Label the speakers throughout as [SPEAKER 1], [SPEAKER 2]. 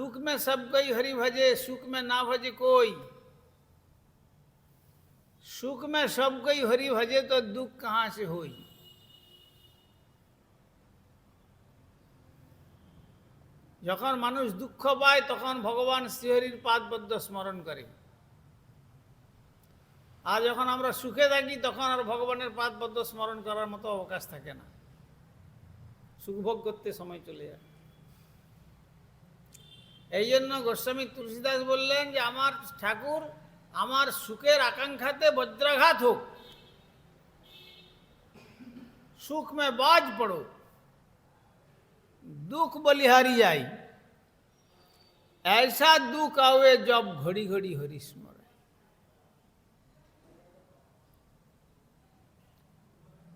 [SPEAKER 1] दुख में सब कोई हरि भजे सुख में ना भजे कोई सुख में सब कोई हरि भजे तो दुख कहाँ से होई যখন মানুষ দুঃখ পায় তখন ভগবান শ্রীহরির পাদপদ্ম স্মরণ করে আর যখন আমরা সুখে থাকি তখন আর ভগবানের পাদপদ্ম স্মরণ করার মতো অবকাশ থাকে না সুখভোগ করতে সময় চলে যায় এই জন্য গোস্বামী তুলসীদাস বললেন যে আমার ঠাকুর আমার সুখের আকাঙ্ক্ষাতে বজ্রাঘাত হোক সুখ মে বাজ পড়ো दुख बलिहारी जाई ऐसा दुख आवे जब घड़ी घड़ी हरि स्मरण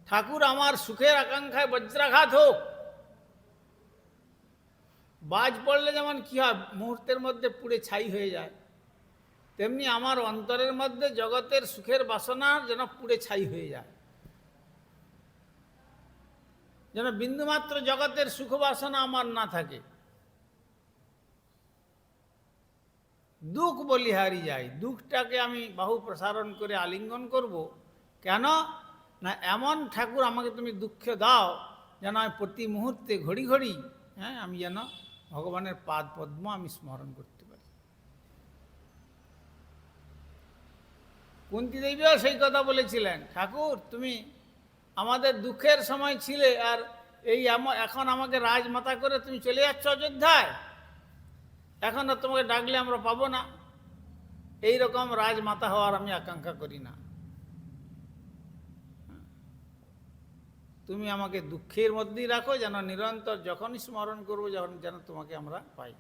[SPEAKER 1] ঠাকুর আমার সুখের আকাঙ্ক্ষায় বজ্রাঘাত হোক বাজ পড়লে যেমন কি হয়, মুহূর্তের মধ্যে পুড়ে ছাই হয়ে যায়। তেমনি আমার অন্তরের মধ্যে জগতের সুখের বাসনা যেন পুড়ে ছাই হয়ে যায়। যেন বিন্দুমাত্র জগতের সুখ বাসনা আমার না থাকে। দুঃখ বলিহারি যায়। দুঃখটাকে আমি বাহু প্রসারণ করে আলিঙ্গন করব। কেন? না, এমন ঠাকুর আমাকে তুমি দুঃখ দাও যেন আমি প্রতি মুহূর্তে ঘড়ি ঘড়ি হ্যাঁ আমি যেন ভগবানের পাদ পদ্ম আমি স্মরণ করতে পারি। কুন্তি দেবীও সেই কথা বলেছিলেন, ঠাকুর, তুমি আমাদের দুঃখের সময় ছিলে আর এই এখন আমাকে রাজমাতা করে তুমি চলে যাচ্ছ অযোধ্যায়। এখন আর তোমাকে ডাকলে আমরা পাবো না। এই রকম রাজমাতা হওয়ার আমি আকাঙ্ক্ষা করি না। তুমি আমাকে দুঃখের মধ্যেই রাখো, যেন নিরন্তর যখনই স্মরণ করব, যখন যেন তোমাকে আমরা পাই।